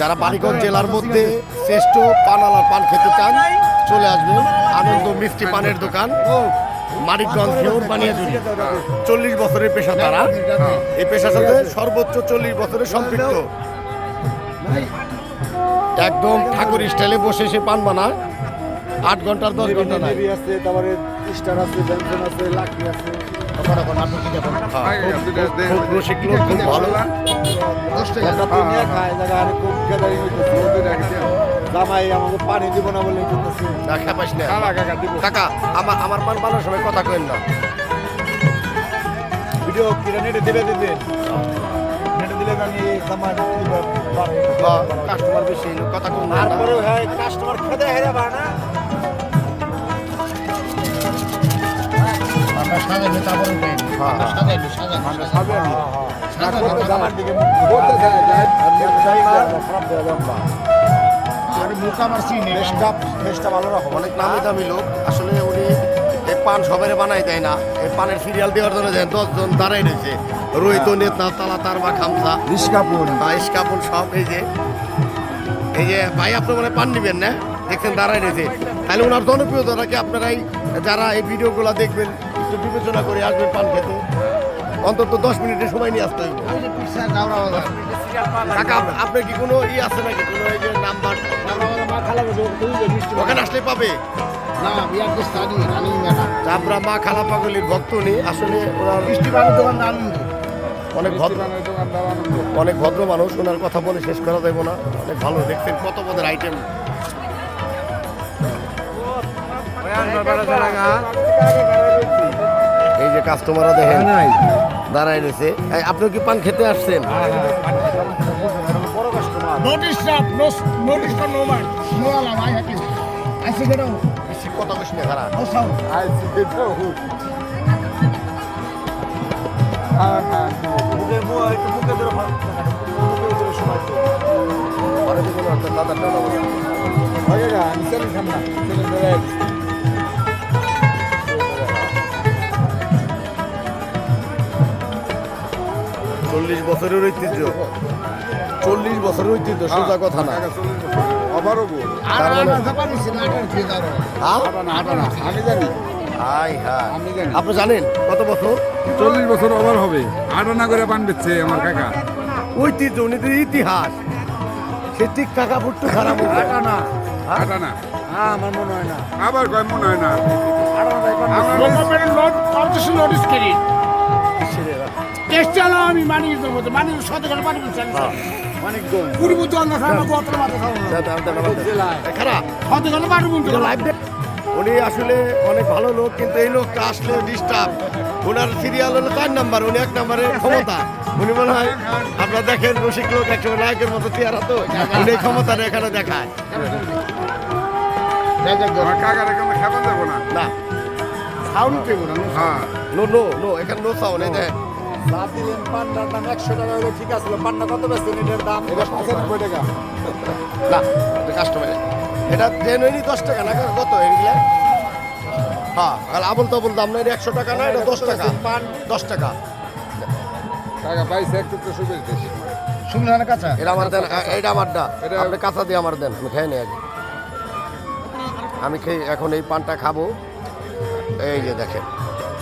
যারা বালিগঞ্জ জেলার মধ্যে শ্রেষ্ঠ পানালার পান খেতে চান, চলে আসবেন। আনন্দ মিষ্টি পানের দোকান, মানিকগঞ্জ ঘেউর বানিয়াজুরি চল্লিশ বছরের পেশা তারা এই পেশার সাথে সর্বোচ্চ চল্লিশ বছরের সম্পৃক্ত। একদম ঠাকুর স্টাইলে বসে সে পান বানায়। আট ঘণ্টার দশ ঘণ্টা নাই। স্টার আছে জনসন আছে লাকি আছে। ভালো। জামাই আমাকে পানি দিব না বলে না না। কাকা আমার আমার পান বানানোর সময় কথা কেন না। ভিডিও কিরা নেটে দিলে দিবে নেটে দিলে জামাই কাস্টমার বেশি কথা কম তারপরে হ্যাঁ কাস্টমার খেতে হেরে দিকে বলতে যায় ফেসটা ফেসটা ভালো রাখো। অনেক নামি দামি লোক। আসলে উনি এই পান সবাই বানাই দেয় না। এই পানের সিরিয়াল দেওয়ার জন্য দেন দশজন দাঁড়াই রয়েছে। রোহিত নেতা তালা তার বা খামসা নিষ্কাপুর বা ইস্কাপুন সব এই যে এই যে ভাই আপনি মানে পান নিবেন না? দেখছেন দাঁড়াই রয়েছে। তাহলে ওনার জনপ্রিয়তাটাকে আপনারাই যারা এই ভিডিওগুলো দেখবেন একটু বিবেচনা করে আসবেন পান খেতে। অন্তত দশ মিনিটের সময় নিয়ে আসতে হবে কাকা, আপ- আপনার কি কোনো ই আছে নাকি? কোনো এই যে নাম্বার? ওখানে আসলে পাবে? চাপড়া মা খালা পাগলির ভক্ত নেই আসলে ওনার অনেক ভদ্র অনেক ভদ্র মানুষ, ওনার কথা বলে শেষ করা যাবে না। অনেক ভালো, দেখছেন কত পদের আইটেম যে কাস্টমাররা দেখেন দাঁড়াই রয়েছে। আপনি কি পান খেতে আসছেন? বড় customer Notice that, no, notice চল্লিশ বছরের ঐতিহ্য। চল্লিশ বছরের ঐতিহ্য সোজা কথা না। হ্যাঁ? আমি জানি। আপনি জানেন কত বছর? চল্লিশ বছর ওভার হবে। আটানা করে পান বেচছে আমার কাকা। ঐতিহ্য উনিদের ইতিহাস। সে ঠিক টাকা ফুটু খারাপ। না আটানা হ্যাঁ আমার মনে হয় না। আবার কয় মনে হয় না। আটানা চালা আমি মানি মানি মাথা দাও, দাও, জেলায়। দাও। খারাপ। সাথে করে উনি আসলে অনেক ভালো লোক কিন্তু এই লোকটা আসলে ডিস্টার্ব ওনার সিরিয়াল হলো চার নাম্বার উনি এক নাম্বারে ক্ষমতা। উনি মনে হয় আপনারা দেখেন রসিক লোক একসময় নায়কের মতো চেয়ারা তো। উনি এই ক্ষমতাটা এখানে দেখায়। না। না। সাউন্ড পেব না হ্যাঁ। নো নো নো এখানে নো সাউন্ড এই যা দিলেন পান্নার দাম একশো টাকা হলে ঠিক আছে পান্না কত বেচছেন এটার দাম? এটা টাকা। না কাস্টমার এটা দশ টাকা না কত এগুলা? হ্যাঁ আর আবল তাবল দাম না এটা একশো টাকা না এটা দশ টাকা। পান দশ টাকা। পাইছে সুবিধা দিয়েছে শুনুন না কাঁচা? এটা আমার দেন এটা আমারটা এটা- আপনি কাঁচা দিয়ে আমার দেন আমি খেয়ে নিই আগে আমি খেয়ে এখন এই পানটা খাব। এই যে দেখেন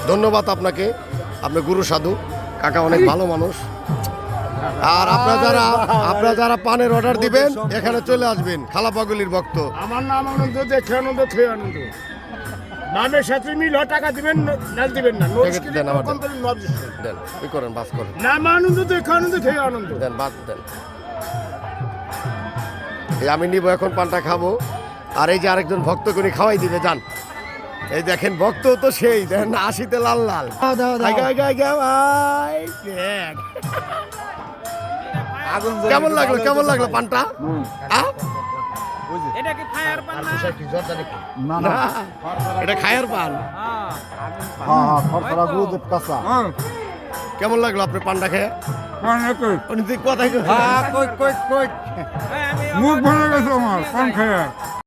ধন্যবাদ আপনাকে। আপনি গুরু সাধু। কাকা অনেক ভালো মানুষ। আর আপনারা যারা আপনারা যারা পানের অর্ডার দিবেন এখানে চলে আসবেন খালা পাগলির ভক্ত। আমার নাম আনন্দ দেখে আনন্দ খেয়ে আনন্দ। নামের সাথে মিল টাকা দিবেন না দিবেন না। দেন আমার দেন। করেন কি করেন বাস করেন। নাম আনন্দ দেখে আনন্দ খেয়ে আনন্দ। দেন বাদ দেন। আমি নিব এখন পানটা খাব। আর এই যে আরেকজন ভক্ত করে খাওয়াই দিবে যান। এই দেখেন ভক্ত তো সেই দেখেন না আশিতে লাল লাল। কেমন লাগল কেমন লাগল পানটা? এটা খায়ের পান। হ্যাঁ হ্যাঁ হ্যাঁ। কেমন লাগল আপনি পানটা খেয়ে? হ্যাঁ কই কই কই? মুখ ভরে গেছে আমার পান খায়।